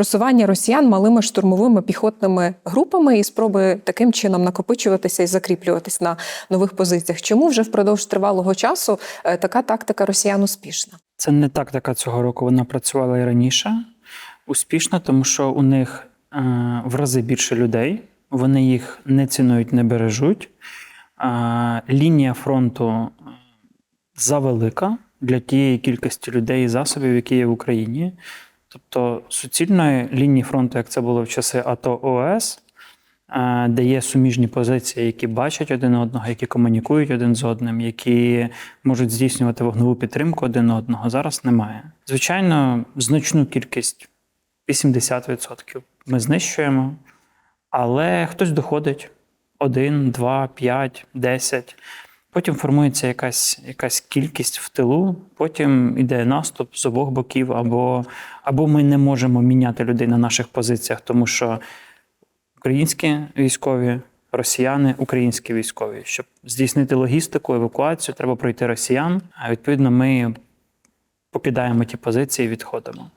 просування росіян малими штурмовими піхотними групами і спроби таким чином накопичуватися і закріплюватись на нових позиціях. Чому вже впродовж тривалого часу е, така тактика росіян успішна? Це не тактика цього року. Вона працювала і раніше успішно, тому що у них е, в рази більше людей. Вони їх не цінують, не бережуть. Лінія фронту е, завелика для тієї кількості людей і засобів, які є в Україні. Тобто суцільної лінії фронту, як це було в часи АТО ООС, е, де є суміжні позиції, які бачать один одного, які комунікують один з одним, які можуть здійснювати вогневу підтримку один одного, зараз немає. Звичайно, значну кількість 80% ми знищуємо, але хтось доходить один, два, п'ять, десять. Потім формується якась, якась кількість в тилу, потім йде наступ з обох боків, або, або ми не можемо міняти людей на наших позиціях, тому що українські військові, росіяни, українські військові. Щоб здійснити логістику, евакуацію, треба пройти росіян. А відповідно, ми покидаємо ті позиції і відходимо.